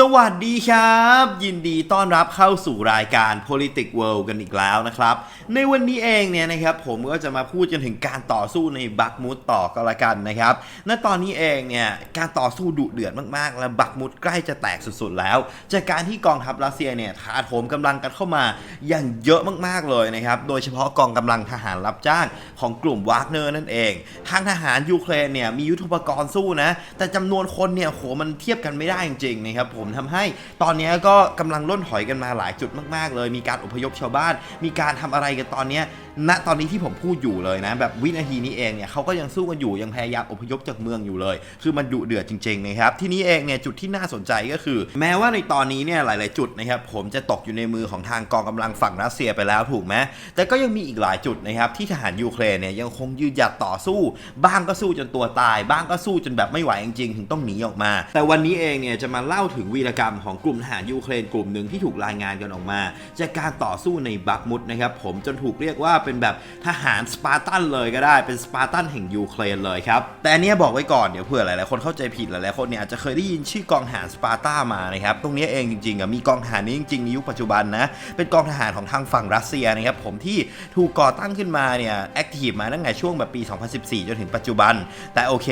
สวัสดีครับ ยินดีต้อนรับเข้าสู่รายการ Politics World กันอีกแล้วนะครับ ในวันนี้เองเนี่ยนะครับผมก็จะมาพูดกันถึงการต่อสู้ในบักมุดต่อก็แล้วกันนะครับณตอนนี้เองเนี่ยการต่อสู้ดุเดือดมากๆ และบักมุดใกล้จะแตกสุดๆแล้ว จากการที่กองทัพรัสเซียเนี่ยถาโถมกำลังกันเข้ามาอย่างเยอะมากๆเลยนะครับโดยเฉพาะกองกำลังทหารรับจ้างของกลุ่มวากเนอร์นั่นเอง ทางทหารยูเครนเนี่ยมียุทโธปกรณ์สู้นะแต่จำนวนคนเนี่ยโหมันเทียบกันไม่ได้จริงๆนะครับผมทำให้ ตอนนี้ก็กำลังล่นหอยกันมาหลายจุดมาก ๆ เลย มีการอพยพชาวบ้าน มีการทำอะไรกันตอนนี้ ณตอนนี้ที่ผมพูดอยู่เลยนะ แบบวินาทีนี้เองเนี่ยเขาก็ยังสู้กันอยู่ยังพยายามอพยพจากเมืองอยู่เลย คือมันดุเดือดจริงๆนะครับที่นี้เองเนี่ยจุดที่น่าสนใจก็คือ แม้ว่าในตอนนี้เนี่ยหลาย ๆ จุดนะครับผมจะตกอยู่ในมือของทางกองกำลังฝั่งรัสเซียไปแล้วถูกไหมแต่ก็ยังมีอีกหลายจุดนะครับที่ทหารยูเครนเนี่ยยังคงยืนหยัดต่อสู้ บ้างก็สู้จนตัวตาย บ้างก็สู้จนแบบไม่ไหวจริงๆถึงต้องหนีออกมา แต่วันนี้เองเนี่ยจะมาเล่าถึงวีรกรรมของกลุ่มทหารยูเครนกลุ่มหนึ่งที่ถูกรายงานกันออกมา จากการต่อสู้ในบักมุดนะครับผมจนถูกเรียกว่าเป็นแบบทหารสปาร์ตันเลยก็ได้เป็นสปาร์ตันแห่งยูเครนเลยครับ แต่อันเนี้ยบอกไว้ก่อนเดี๋ยวเผื่อหลายๆคนเข้าใจผิดหลายๆคนเนี่ยอาจจะเคยได้ยินชื่อกองทหารสปาร์ตามานะครับตรงนี้เองจริงๆอะมีกองทหารนี้จริงๆในยุคปัจจุบันนะเป็นกองทหารของทางฝั่งรัสเซียนะครับผมที่ถูกก่อตั้งขึ้นมาเนี่ยแอคทีฟมาตั้งแต่ช่วงแบบปี 2014 จนถึงปัจจุบัน แต่โอเค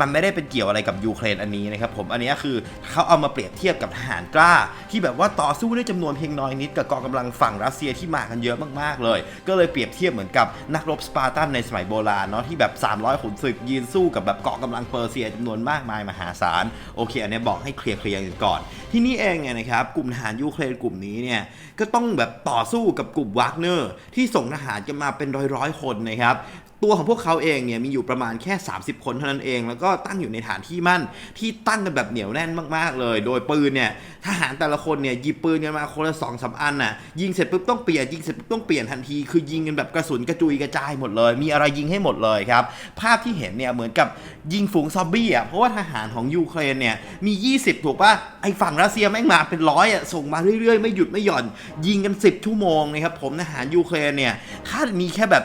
มันไม่ได้เป็นเกี่ยวอะไรกับยูเครนอันนี้นะครับผมอันนี้คือเขาเอามาเปรียบเทียบกับทหารกล้า ที่แบบว่าต่อสู้ด้วยจำนวนเพียงน้อยนิดกับกองกำลังฝั่งรัสเซียที่มากันเยอะมากๆเลย ก็เลยเปรียบเทียบเหมือนกับนักรบสปาร์ตันในสมัยโบราณเนาะที่แบบ 300ขุนศึกยืนสู้กับแบบเกาะกำลังเปอร์เซียจำนวนมากมายมหาศาลโอเค อันเนี้ยบอกให้เคลียร์เคลียร์กันก่อน ที่นี่เองเนี่ยนะครับกลุ่มทหารยูเครนกลุ่มนี้เนี่ยก็ต้องแบบต่อสู้กับกลุ่มวากเนอร์ที่ส่งทหารกันมาเป็นร้อยๆคนนะครับ ตัวของพวกเขาเองเนี่ยมีอยู่ประมาณแค่ 30 คนเท่านั้นเอง แล้วก็ตั้งอยู่ในฐานที่มั่นที่ตั้งกันแบบเหนียวแน่นมากๆเลย โดยปืนเนี่ยทหารแต่ละคนเนี่ยหยิบปืนกันมาคนละสองสามอันน่ะยิงเสร็จปุ๊บต้องเปลี่ยนยิงเสร็จปุ๊บต้องเปลี่ยนทันที คือยิงกันแบบกระสุนกระจุยกระจายหมดเลย มีอะไรยิงให้หมดเลยครับภาพที่เห็นเนี่ยเหมือนกับยิงฝูงซอมบี้อะเพราะว่าทหารของยูเครนเนี่ยมี 20 ถูกป่ะไอฝั่งรัสเซียแม่งมาเป็นร้อยอะส่งมาเรื่อยๆ ไม่หยุดไม่หย่อน ยิงกัน 10 ชั่วโมงนะครับผมทหารยูเครนเนี่ยถ้ามีแค่แบบ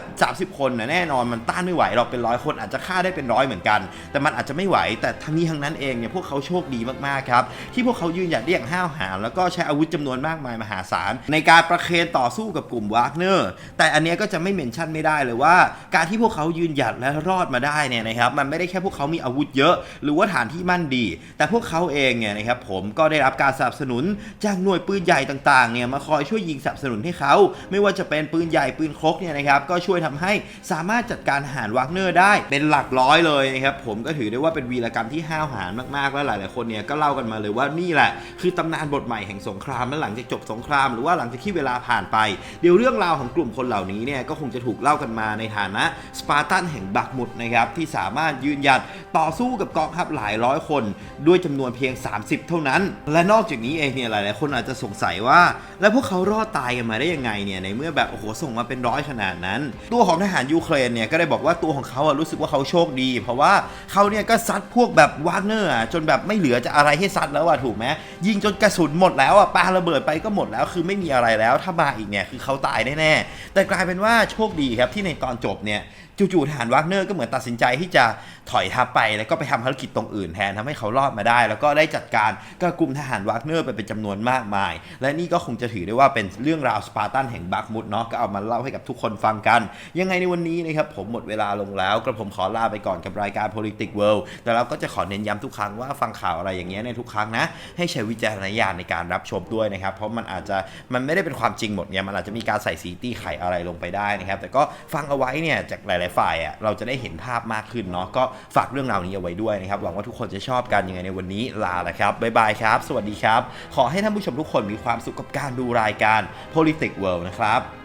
30 คนนะแน่นอนมันต้านไม่ไหวหรอกเป็นร้อยคนอาจจะฆ่าได้เป็นร้อยเหมือนกัน แต่มันอาจจะไม่ไหวแต่ทั้งนี้ทั้งนั้นเองเนี่ยพวกเขาโชคดีมากๆครับที่พวกเขายืนหยัดได้อย่างห้าวหาญแล้วก็ใช้อาวุธจำนวนมากมายมหาศาลในการประเคนต่อสู้กับกลุ่มวากเนอร์แต่อันเนี้ยก็จะไม่เมนชั่นไม่ได้เลยว่า การที่พวกเขายืนหยัดและรอดมาได้เนี่ยนะครับมันไม่ได้แค่พวกเขามีอาวุธเยอะ หรือว่าฐานที่มั่นดี แต่พวกเขาเองเนี่ยนะครับผมก็ได้รับการสนับสนุนจากหน่วยปืนใหญ่ต่างๆเนี่ยมาคอยช่วยยิงสนับสนุนให้เขา ไม่ว่าจะเป็นปืนใหญ่ปืนครกเนี่ยนะครับก็ช่วยทำให้สามารถจัดการหารวากเนอร์ได้เป็นหลักร้อยเลยนะครับผมก็ถือได้ว่าเป็นวีรกรรมที่ห้าวหาญมากๆ และหลาย ๆ คนเนี่ยก็เล่ากันมาเลยว่านี่แหละ คือตำนานบทใหม่แห่งสงครามและหลังจากจบสงครามหรือว่าหลังจากที่เวลาผ่านไป เดี๋ยวเรื่องราวของกลุ่มคนเหล่านี้เนี่ยก็คงจะถูกเล่ากันมาในฐานะสปาร์ตันแห่งบักมุดนะครับที่สามารถยืนหยัดต่อสู้กับกองทัพหลายร้อยคน ด้วยจำนวนเพียง 30 เท่านั้น และนอกจากนี้เองเนี่ยหลาย ๆ คนอาจจะสงสัยว่า แล้วพวกเขารอดตายกันมาได้ยังไงเนี่ยในเมื่อแบบโอ้โหส่งมาเป็นร้อยขนาดนั้น ตัวของทหารยูเครนเนี่ยก็ได้บอกว่าตัวของเขาอะรู้สึกว่าเขาโชคดี เพราะว่าเขาเนี่ยก็ซัดพวกแบบวากเนอร์จนแบบไม่เหลือจะอะไรให้ซัดแล้วอะถูกไหมยิงจนกระสุนหมดแล้วอะปาระเบิดไปก็หมดแล้ว คือไม่มีอะไรแล้วถ้ามาอีกเนี่ยคือเขาตายแน่ๆแต่กลายเป็นว่าโชคดีครับที่ในตอนจบเนี่ยจู่ๆทหารวากเนอร์ก็เหมือนตัดสินใจที่จะถอยทัพไปแล้วก็ไปทำภารกิจตรงอื่นแทนทำให้เขารอดมาได้ แล้วก็ได้จัดการกับกลุ่มทหารวากเนอร์ไปเป็นจำนวนมากมาย และนี่ก็คงจะถือได้ว่าเป็นเรื่องราวสปาร์ตันแห่งบักมุดเนาะก็เอามาเล่าให้กับทุกคนฟังกัน ยังไงในวันนี้นะครับผมหมดเวลาลงแล้วกระผมขอลาไปก่อนกับรายการ Politics World แต่เราก็จะขอเน้นย้ำทุกครั้งว่าฟังข่าวอะไรอย่างเงี้ยในทุกครั้งนะ ให้ใช้วิจารณญาณในการรับชมด้วยนะครับ เพราะมันอาจจะมันไม่ได้เป็นความจริงหมดเนี่ยมันอาจจะมีการใส่สีตี้ไข่อะไรลงไปได้นะครับ แต่ก็ฟังเอาไว้เนี่ยจากหลาย ๆ ฝ่ายอะเราจะได้เห็นภาพมากขึ้นเนาะก็ฝากเรื่องราวนี้เอาไว้ด้วยนะครับหวังว่าทุกคนจะชอบกันยังไงในวันนี้ลาแล้วครับบ๊ายบายครับ สวัสดีครับ ขอให้ท่านผู้ชมทุกคนมีความสุขกับการดูรายการ Politics World นะครับ